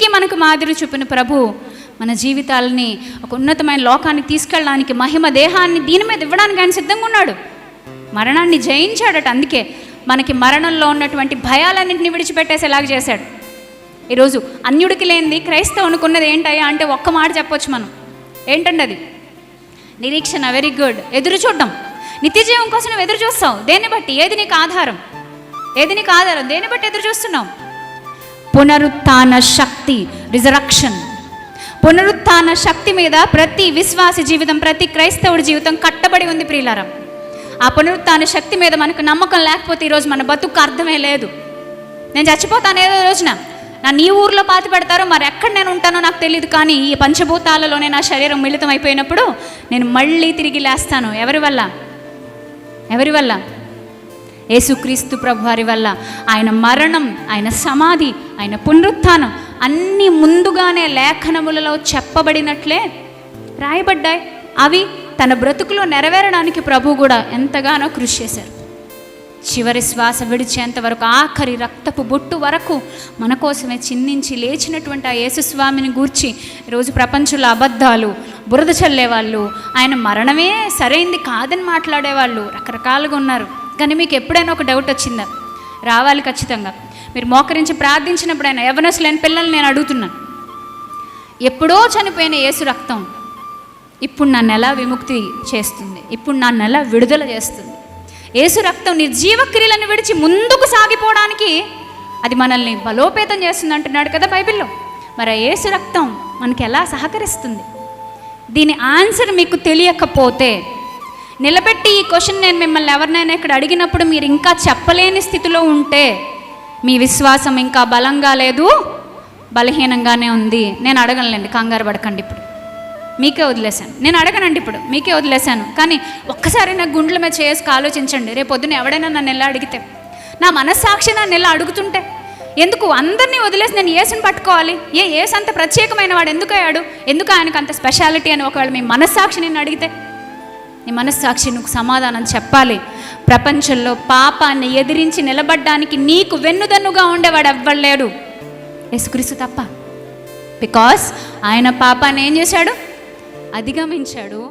అన్నిటికీ మనకు మాదిరి చూపిన ప్రభు మన జీవితాలని ఒక ఉన్నతమైన లోకానికి తీసుకెళ్ళడానికి మహిమ దేహాన్ని దీని మీద ఇవ్వడానికి ఆయన సిద్ధంగా ఉన్నాడు. మరణాన్ని జయించాడట. అందుకే మనకి మరణంలో ఉన్నటువంటి భయాలన్నింటినీ విడిచిపెట్టేసేలాగా చేశాడు. ఈరోజు అన్యుడికి లేనిది క్రైస్తవు అనుకున్నది ఏంటయ్యా అంటే ఒక్క మాట చెప్పొచ్చు మనం. ఏంటండి అది? నిరీక్షణ వెరీ గుడ్ ఎదురు చూడడం. నిత్య జీవం కోసం ఎదురు చూస్తావు. దేన్ని బట్టి? ఏది నీకు ఆధారం? ఏది నీకు ఆధారం? దేన్ని బట్టి ఎదురు చూస్తున్నావు? పునరుత్థాన శక్తి రిజరక్షన్ పునరుత్న శక్తి మీద ప్రతి విశ్వాస జీవితం ప్రతి క్రైస్తవుడి జీవితం కట్టబడి ఉంది ప్రియులారం. ఆ పునరుత్న శక్తి మీద మనకు నమ్మకం లేకపోతే ఈరోజు మన బతుకు అర్థమే లేదు. నేను చచ్చిపోతాను ఏదో రోజున. నా నీ ఊర్లో పాతి పెడతారో మరి ఎక్కడ నేను ఉంటానో నాకు తెలియదు కానీ ఈ పంచభూతాలలోనే నా శరీరం మిళితం అయిపోయినప్పుడు నేను మళ్ళీ తిరిగి లేస్తాను. ఎవరి వల్ల? ఎవరి వల్ల? యేసుక్రీస్తు ప్రభు వారి వల్ల ఆయన మరణం ఆయన సమాధి ఆయన పునరుత్థానం అన్నీ ముందుగానే లేఖనములలో చెప్పబడినట్లే రాయబడ్డాయి. అవి తన బ్రతుకులో నెరవేరడానికి ప్రభు కూడా ఎంతగానో కృషి చేశారు. చివరి శ్వాస విడిచేంత వరకు ఆఖరి రక్తపు బొట్టు వరకు మన కోసమే చిందించి లేచినటువంటి ఆ యేసుస్వామిని గూర్చి ఈరోజు ప్రపంచంలో అబద్ధాలు బురద చల్లేవాళ్ళు ఆయన మరణమే సరైంది కాదని మాట్లాడేవాళ్ళు రకరకాలుగా ఉన్నారు. కానీ మీకు ఎప్పుడైనా ఒక డౌట్ వచ్చిందా? రావాలి ఖచ్చితంగా. మీరు మోకరించి ప్రార్థించినప్పుడైనా యవనస్తులైన పిల్లల్ని నేను అడుగుతున్నాను. ఎప్పుడో చనిపోయిన యేసు రక్తం ఇప్పుడు నన్ను ఎలా విముక్తి చేస్తుంది. ఇప్పుడు నన్ను ఎలా విడుదల చేస్తుంది. యేసు రక్తం నిర్జీవ క్రియలను విడిచి ముందుకు సాగిపోవడానికి అది మనల్ని బలోపేతం చేస్తుంది అంటున్నాడు కదా బైబిల్లో. మరి యేసు రక్తం మనకి ఎలా సహకరిస్తుంది? దీని ఆన్సర్ మీకు తెలియకపోతే నిలబెట్టి ఈ క్వశ్చన్ నేను మిమ్మల్ని ఎవరినైనా ఇక్కడ అడిగినప్పుడు మీరు ఇంకా చెప్పలేని స్థితిలో ఉంటే మీ విశ్వాసం ఇంకా బలంగా లేదు బలహీనంగానే ఉంది. నేను అడగనులేండి కంగారు పడకండి ఇప్పుడు. మీకే వదిలేశాను. నేను అడగనండి ఇప్పుడు మీకే వదిలేశాను. కానీ ఒక్కసారి నా గుండెల మీద చేసుకు ఆలోచించండి. రేపు పొద్దున ఎవడైనా నన్ను ఎలా అడిగితే నా మనస్సాక్షి నన్ను ఎలా అడుగుతుంటే ఎందుకు అందరినీ వదిలేసి నేను ఏసుని పట్టుకోవాలి? ఏ ఏసు అంత ప్రత్యేకమైన వాడు ఎందుకు అయ్యాడు? ఎందుకు ఆయనకు అంత స్పెషాలిటీ అని ఒకవేళ మీ మనస్సాక్షి నేను అడిగితే నీ మనస్సాక్షి నువ్వు సమాధానం చెప్పాలి. ప్రపంచంలో పాపాన్ని ఎదిరించి నిలబడ్డానికి నీకు వెన్నుదన్నుగా ఉండేవాడు ఎవ్వలేడు యేసుక్రీస్తు తప్ప. బికాస్ ఆయన పాపాన్ని ఏం చేశాడు? అధిగమించాడు.